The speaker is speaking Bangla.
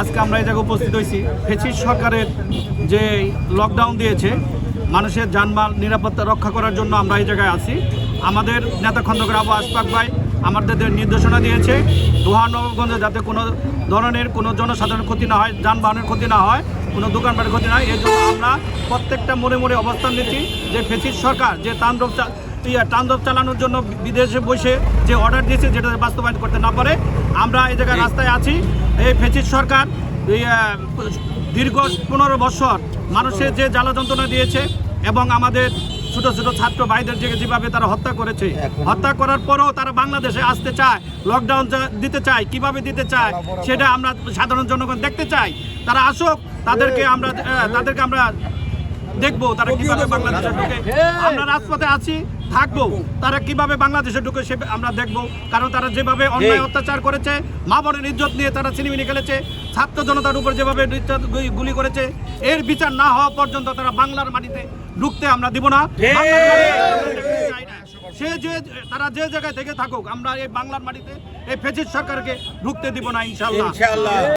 আজকে আমরা এই জায়গায় উপস্থিত হয়েছি। ফেচিস সরকারের যে লকডাউন দিয়েছে, মানুষের যানবাহন নিরাপত্তা রক্ষা করার জন্য আমরা এই জায়গায় আছি। আমাদের নেতা খন্দকার আবু আশফাক ভাই আমাদের নির্দেশনা দিয়েছে দোহানগঞ্জে যাতে কোনো ধরনের কোনো জনসাধারণের ক্ষতি না হয়, যানবাহনের ক্ষতি না হয়, কোনো দোকানপাটের ক্ষতি না হয়। এই জন্য আমরা প্রত্যেকটা মোড়ে মোড়ে অবস্থান নিচ্ছি যে ফেচিস সরকার যে তাণ্ডব তাণ্ডব চালানোর জন্য বিদেশে বসে যে অর্ডার দিয়েছে যেটা বাস্তবায়ন করতে না পারে আমরা এই জায়গায় রাস্তায় আছি। এই ফেচিস সরকার দীর্ঘ পনেরো বছর মানুষের যে জ্বালা যন্ত্রণা দিয়েছে এবং আমাদের ছোট ছোট ছাত্র ভাইদের যে যেভাবে তারা হত্যা করেছে হত্যা করার পরেও তারা বাংলাদেশে আসতে চায় লকডাউন দিতে চায় কীভাবে দিতে চায় সেটা আমরা সাধারণ জনগণ দেখতে চাই। তারা আসুক তাদেরকে আমরা তাদেরকে আমরা দেখব তারা কীভাবে বাংলাদেশে ঢুকে। আমরা রাজপথে আছি থাকব। তারা কীভাবে বাংলাদেশে ঢুকে সে আমরা দেখব। কারণ তারা যেভাবে অন্যায় অত্যাচার করেছে মা বোনের ইজ্জত নিয়ে তারা চিনিমিনি খেলেছে ছাত্র জনতার উপর যেভাবে গুলি- করেছে এর বিচার না হওয়া পর্যন্ত তারা বাংলার মাটিতে ঢুকতে আমরা দিব না। না। সে যে তারা যে জায়গায় থেকে থাকুক আমরা এই বাংলার মাটিতে এই ফেসিস সরকারকে ঢুকতে দিব না ইনশাল্লাহ